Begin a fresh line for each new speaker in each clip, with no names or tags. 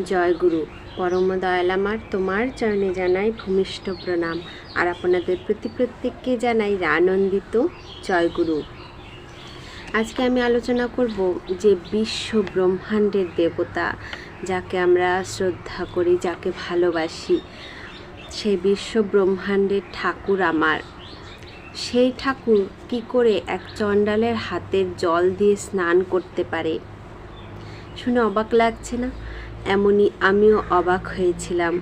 জয় গুরু। পরম দয়াল আমার তোমার চরণে জানাই ভূমিষ্ঠ প্রণাম। আর আপনাদের প্রতি প্রত্যেককে জানাই আনন্দিত জয় গুরু। আজকে আমি আলোচনা করব যে বিশ্ব ব্রহ্মাণ্ডের দেবতা যাকে আমরা শ্রদ্ধা করি, যাকে ভালোবাসি সেই বিশ্ব ব্রহ্মাণ্ডের ঠাকুর আমার। সেই ঠাকুর কি করে এক চণ্ডালের হাতের জল দিয়ে স্নান করতে পারে? শুনে অবাক লাগছে না? এমনই আমিও অবাক হয়েছিলাম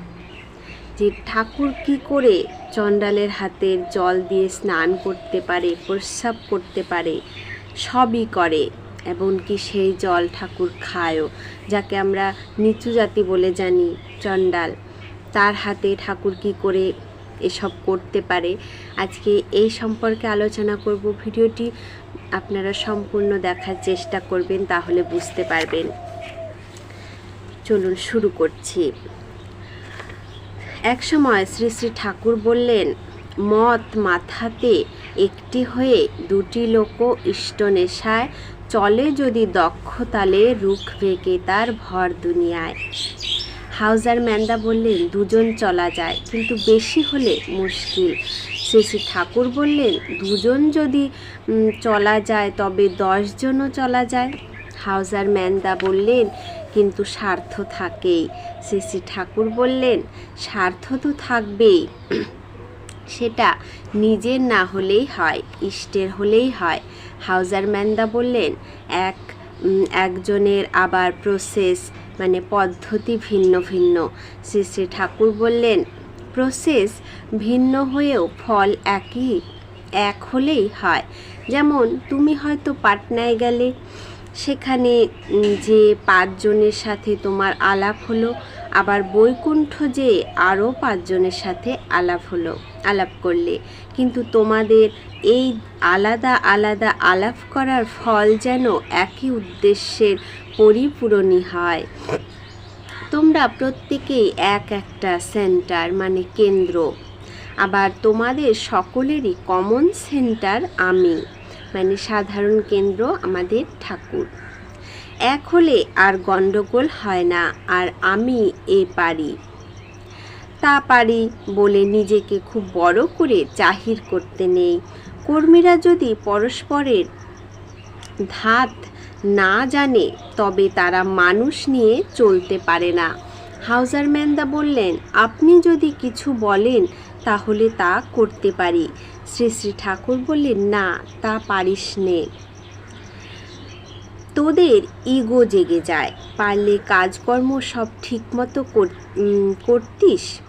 যে ঠাকুর কি করে চণ্ডালের হাতের জল দিয়ে স্নান করতে পারে, প্রস্রাব করতে পারে, সবই করে, এমনকি সেই জল ঠাকুর খায়ও, যাকে আমরা নিচু জাতি বলে জানি চণ্ডাল। তার হাতে ঠাকুর কি করে এসব করতে পারে? আজকে এই সম্পর্কে আলোচনা করব। ভিডিওটি আপনারা সম্পূর্ণ দেখার চেষ্টা করবেন, তাহলে বুঝতে পারবেন। চলুন শুরু করছি। একসময় শ্রী শ্রী ঠাকুর বললেন মত মাথাতে একটি হয়ে দুটি লোক ইষ্ট নেশায় চলে যদি দক্ষ তালে রুখ ভেকে তার ভর দুনিয়ায়। হাউজার ম্যান্দা বললেন, দুজন চলা যায়, কিন্তু বেশি হলে মুশকিল। শ্রী শ্রী ঠাকুর বললেন, দুজন যদি চলা যায় তবে দশজনও চলা যায়। হাউজার ম্যান্দা বললেন কিন্তু স্বার্থ থাকেই। শ্রী শ্রী ঠাকুর বললেন, স্বার্থ তো থাকবেই। সেটা নিজের না হলেই হয়, ইষ্টের হলেই হয়। হাউজার ম্যান্দা বললেন, এক একজনের আবার প্রসেস মানে পদ্ধতি ভিন্ন ভিন্ন। শ্রী শ্রী ঠাকুর বললেন প্রসেস ভিন্ন হয়েও ফল একই, এক হলেই হয়। যেমন, তুমি হয়তো পাটনায় গেলে সেখানে যে পাঁচজনের সাথে তোমার আলাপ হলো, আবার বৈকুণ্ঠ যে আরও পাঁচজনের সাথে আলাপ হলো, আলাপ করলে। কিন্তু তোমাদের এই আলাদা আলাদা আলাপ করার ফল যেন একই উদ্দেশ্যের পরিপূরণই হয়। তোমরা প্রত্যেকেই এক একটা সেন্টার মানে কেন্দ্র। আবার তোমাদের সকলেরই কমন সেন্টার আমি। মানে সাধারণ কেন্দ্র আমাদের ঠাকুর। এক হলে আর গণ্ডগোল হয় না, আর আমি এ পারি। তা পারি বলে নিজেকে খুব বড় করে জাহির করতে নেই। কর্মীরা যদি পরস্পরের ধাত না জানে, তবে তারা মানুষ নিয়ে চলতে পারে না। হাউজার ম্যান্দা বললেন, আপনি যদি কিছু বলেন তাহলে তা করতে পারি। শ্রী শ্রী ঠাকুর বললেন, না, তা পারিস নে। তোদের ইগো জেগে যায়। পারলে কাজকর্ম সব ঠিকমতো কর- করতিস?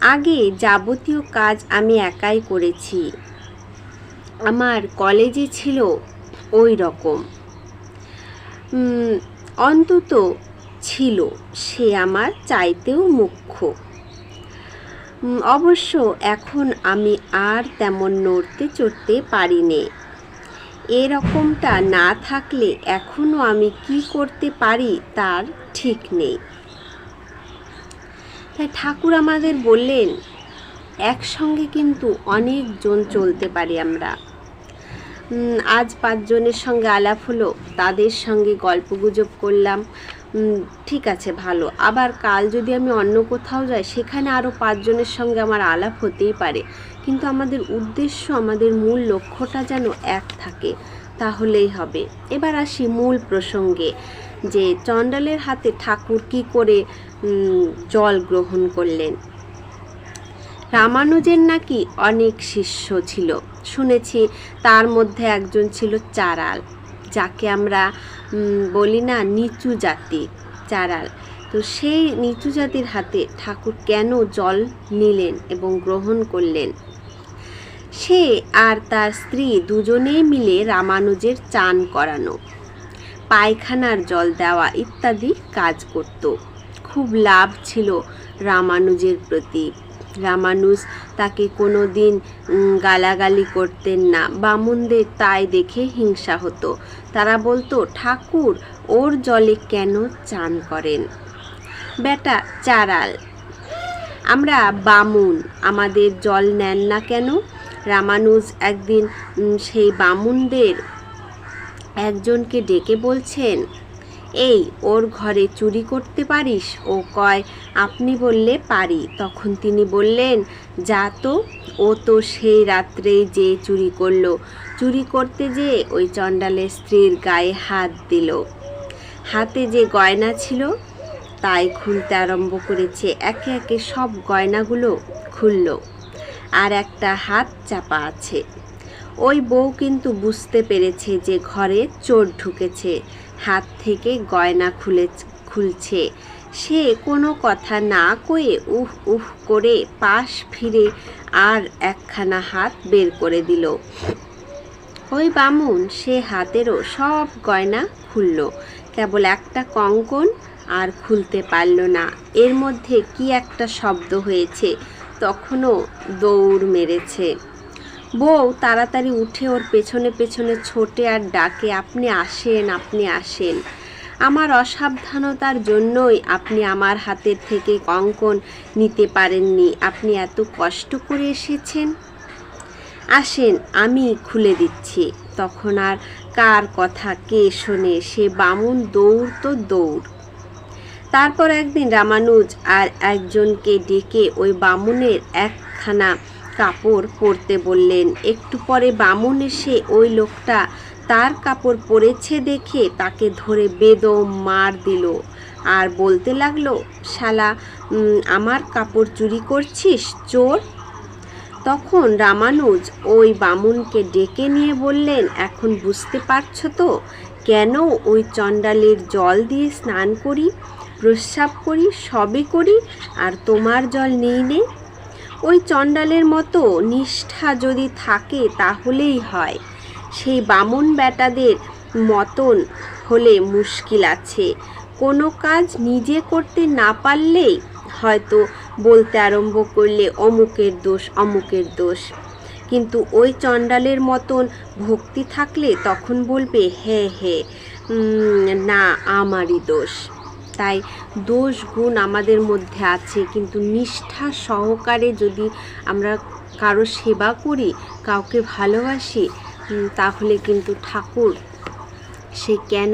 আগে যাবতীয় কাজ আমি একাই করেছি। আমার কলেজে ছিল ওই রকম। অন্তত ছিল। সে আমার চাইতেও মুখ্য। অবশ্য এখন আমি আর তেমন নড়তে চড়তে পারি নে এরকমটা না থাকলে এখনও আমি কি করতে পারি তার ঠিক নেই। তাই ঠাকুর আমাদের বললেন একসঙ্গে কিন্তু অনেকজন চলতে পারি আমরা। আজ পাঁচজনের সঙ্গে আলাপ হলো তাদের সঙ্গে গল্পগুজব করলাম উম, ঠিক আছে, ভালো। আবার কাল যদি আমি অন্য কোথাও যাই, সেখানে আরও পাঁচজনের সঙ্গে আমার আলাপ হতেই পারে। কিন্তু আমাদের উদ্দেশ্য, আমাদের মূল লক্ষ্যটা যেন এক থাকে, তাহলেই হবে। এবার আসি মূল প্রসঙ্গে, যে চণ্ডালের হাতে ঠাকুর কি করে জল গ্রহণ করলেন? রামানুজের নাকি অনেক শিষ্য ছিল। শুনেছি তার মধ্যে একজন ছিল চারাল, যাকে আমরা বলি না, নিচু জাতি, চারাল। তো সেই নিচু জাতির হাতে ঠাকুর কেন জল নিলেন এবং গ্রহণ করলেন? সে আর তার স্ত্রী দুজনেই মিলে রামানুজের চান করানো, পায়খানার জল দেওয়া ইত্যাদি কাজ করত। খুব লাভ ছিল রামানুজের প্রতি। রামানুজ তাকে কোনো দিন গালাগালি করতেন না। বামুনদের তাই দেখে হিংসা হতো। তারা বলতো, ঠাকুর, ওর জলে কেন চান করেন? বেটা, চারাল, আমরা বামুন, আমাদের জল নেন না কেন? রামানুজ একদিন সেই বামুনদের একজনকে ডেকে বলছেন এই, ওর ঘরে চুরি করতে পারিস? ও কয়, আপনি বললে পারি। তখন তিনি বললেন, যা তো, ও তো সেই রাত্রেই যে চুরি করল। চুরি করতে যে ওই চণ্ডালের স্ত্রীর গায়ে হাত দিল। হাতে যে গয়না ছিল, তাই খুলতে আরম্ভ করেছে। একে একে সব গয়নাগুলো খুলল, আর একটা হাত চাপা আছে। ওই বউ কিন্তু বুঝতে পেরেছে যে ঘরে চোর ঢুকেছে। হাত থেকে গয়না খুলে খুলছে। সে কোনো কথা না কয়ে উহ উহ করে পাশ ফিরে আর একখানা হাত বের করে দিল। ওই বামুন, সে হাতেরও সব গয়না খুলল। কেবল একটা কঙ্কন আর খুলতে পারল না। এর মধ্যে কি একটা শব্দ হয়েছে, তখনও দৌড় মেরেছে। বউ, তাড়াতাড়ি উঠে ওর পেছনে পেছনে ছোটে আর ডাকে, আপনি আসেন আপনি আসেন। আমার অসাবধানতার জন্যই আপনি আমার হাতের থেকে কঙ্কন নিতে পারেননি। আপনি এত কষ্ট করে এসেছেন। আসেন, আমি খুলে দিচ্ছি। তখন আর কার কথা কে শোনে? সে বামুন দৌড় তো দৌড়। তারপর একদিন রামানুজ আর একজনকে ডেকে ওই বামুনের একখানা কাপড় পরতে বললেন, একটু পরে বামুন এসে ওই লোকটা তার কাপড় পরেছে দেখে তাকে ধরে বেদম মার দিল। আর বলতে লাগল, শালা আমার কাপড় চুরি করছিস, চোর? তখন রামানুজ ওই বামুনকে ডেকে নিয়ে বললেন, এখন বুঝতে পারছ তো কেন ওই চণ্ডালের জল দিয়ে স্নান করি, প্রস্রাব করি, সবই করি, আর তোমার জল নেই নে? ওই চণ্ডালের মতো নিষ্ঠা যদি থাকে তাহলেই হয়। সেই বামন বেটাদের মতন হলে মুশকিল আছে। কোনো কাজ নিজে করতে না পারলেই হয়তো বলতে আরম্ভ করলে অমুকের দোষ অমুকের দোষ। কিন্তু ওই চণ্ডালের মতন ভক্তি থাকলে তখন বলবে হ্যাঁ হ্যাঁ উম, না আমারই দোষ। তাই দোষ গুণ আমাদের মধ্যে আছে। কিন্তু নিষ্ঠা সহকারে যদি আমরা কারও সেবা করি, কাউকে ভালোবাসি তাহলে কিন্তু ঠাকুর সে কেন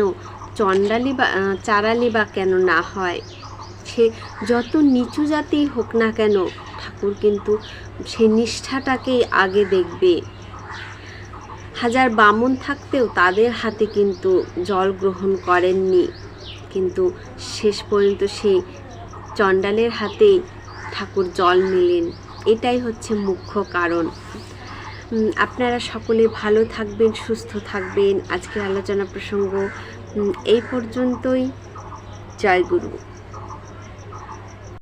চণ্ডালি বা চারালি বা কেন না হয়? সে যত নিচু জাতিই হোক না কেন, ঠাকুর কিন্তু সে নিষ্ঠাটাকেই আগে দেখবে। হাজার বামুন থাকতেও তাদের হাতে কিন্তু জল গ্রহণ করেননি। কিন্তু শেষ পর্যন্ত সে চণ্ডালের হাতে ঠাকুর জল নিলেন এটাই হচ্ছে মুখ্য কারণ। আপনারা সকলে ভালো থাকবেন, সুস্থ থাকবেন। আজকের আলোচনা প্রসঙ্গ এই পর্যন্তই। জয় গুরু।